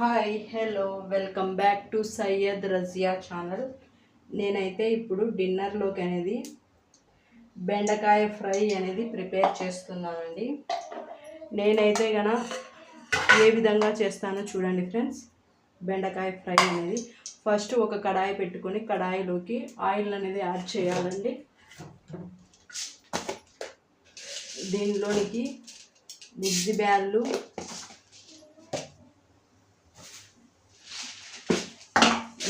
Hi hello welcome back to Syed Razia channel నేనైతే ఇప్పుడు డిన్నర్లోకి అనేది బెండకాయ ఫ్రై అనేది ప్రిపేర్ చేస్తున్నానండి. నేనైతే గన ఏ విధంగా చేస్తానో చూడండి ఫ్రెండ్స్ బెండకాయ ఫ్రై అనేది ఫస్ట్ ఒక కడాయి పెట్టుకొని కడాయిలోకి ఆయిల్ అనేది యాడ్ చేయాలండి. దీనిలోనికి మిర్చి బ్యాళ్ళు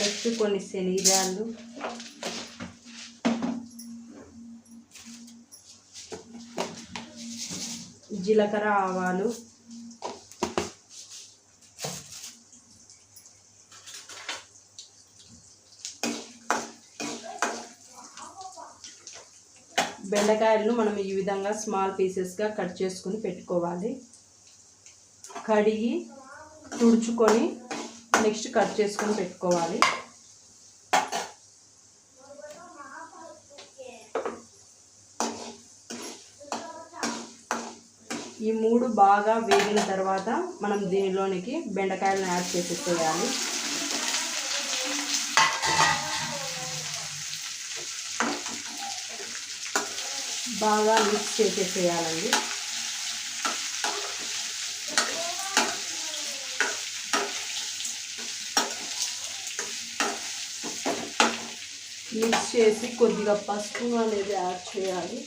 నెక్స్ట్ కొన్ని శనగబ్యాళ్ళు జీలకర్ర ఆవాలు. బెండకాయలను మనం ఈ విధంగా స్మాల్ పీసెస్గా కట్ చేసుకొని పెట్టుకోవాలి. కడిగి తుడుచుకొని నెక్స్ట్ కట్ చేసుకొని పెట్టుకోవాలి. ఈ మూడు బాగా వేగిన తర్వాత మనం దీనిలోనికి బెండకాయలను యాడ్ చేసేసేయాలి. బాగా మిక్స్ చేసేసేయాలండి. మిక్స్ చేసి కొద్దిగా పసుపు అనేది యాడ్ చేయాలి.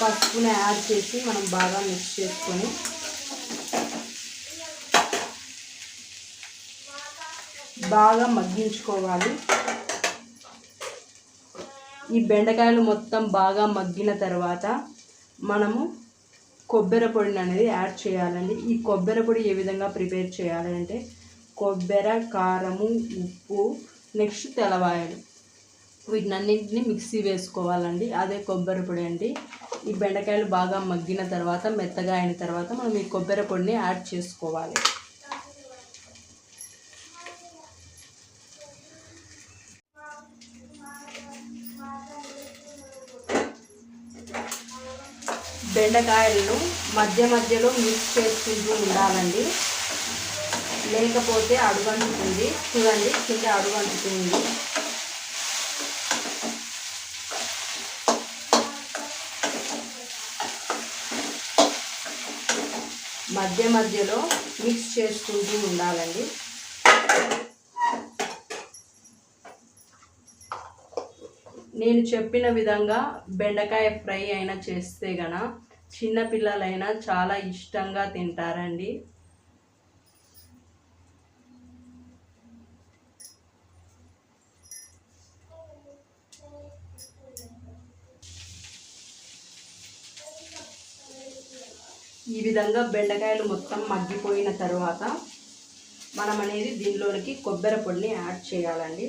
పసుపుని యాడ్ చేసి మనం బాగా మిక్స్ చేసుకొని బాగా మగ్గించుకోవాలి. ఈ బెండకాయలు మొత్తం బాగా మగ్గిన తర్వాత మనము కొబ్బరి పొడిని అనేది యాడ్ చేయాలండి. ఈ కొబ్బరి పొడి ఏ విధంగా ప్రిపేర్ చేయాలి అంటే కొబ్బరి కారము ఉప్పు నెక్స్ట్ తెలవాయలు వీటినన్నింటినీ మిక్సీ వేసుకోవాలండి. అదే కొబ్బరి పొడి అండి. ఈ బెండకాయలు బాగా మగ్గిన తర్వాత మెత్తగా అయిన తర్వాత మనం ఈ కొబ్బరి పొడిని యాడ్ చేసుకోవాలి. బెండకాయలను మధ్య మధ్యలో మిక్స్ చేసుకుంటూ ఉండాలండి. లేకపోతే అడుగంటుతుంది. చూడండి కింద అడుగంటుతుంది. మధ్య మధ్యలో మిక్స్ చేసుకుంటూ ఉండాలండి. నేను చెప్పిన విధంగా బెండకాయ ఫ్రై అయినా చేస్తే గన చిన్నపిల్లలైనా చాలా ఇష్టంగా తింటారండి. ఈ విధంగా బెండకాయలు మొత్తం మగ్గిపోయిన తర్వాత మనం అనేది దీనిలోనికి కొబ్బరి పొడిని యాడ్ చేయాలండి.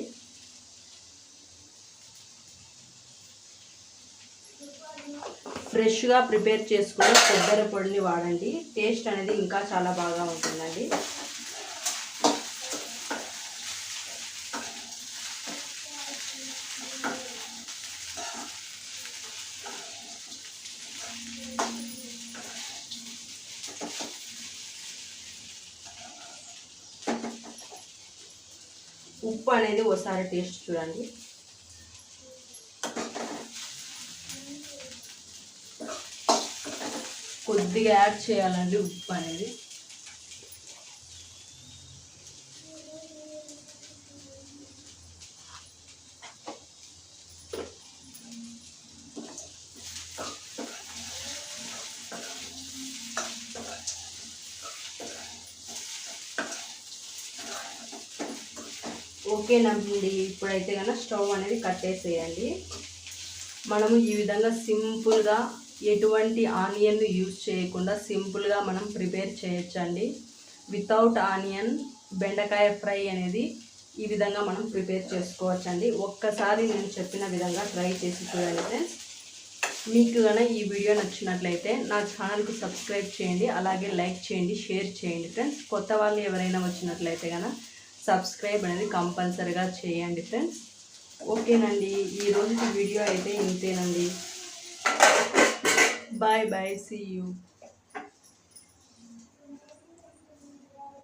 ఫ్రెష్గా ప్రిపేర్ చేసుకుని కొబ్బరి పొడిని వాడండి. టేస్ట్ అనేది ఇంకా చాలా బాగా ఉంటుందండి. ఉప్పు అనేది ఒకసారి టేస్ట్ చూడండి. కొద్దిగా యాడ్ చేయాలండి ఉప్పు అనేది. ఓకేనండి ఇప్పుడైతే కనుక స్టవ్ అనేది కట్టేసేయండి. మనము ఈ విధంగా సింపుల్గా ఎటువంటి ఆనియన్ యూజ్ చేయకుండా సింపుల్గా మనం ప్రిపేర్ చేయొచ్చండి. వితౌట్ ఆనియన్ బెండకాయ ఫ్రై అనేది ఈ విధంగా మనం ప్రిపేర్ చేసుకోవచ్చండి. ఒక్కసారి నేను చెప్పిన విధంగా ట్రై చేసి చూడండి ఫ్రెండ్స్. మీకు కనుక ఈ వీడియో నచ్చినట్లయితే నా ఛానల్కి సబ్స్క్రైబ్ చేయండి అలాగే లైక్ చేయండి షేర్ చేయండి ఫ్రెండ్స్. కొత్త వాళ్ళు ఎవరైనా వచ్చినట్లయితే కనుక సబ్స్క్రైబ్ అనేది కంపల్సరీగా చేయండి ఫ్రెండ్స్. ఓకేనండి ఈ రోజు వీడియో అయితే ఇంతేనండి. Bye bye. See you.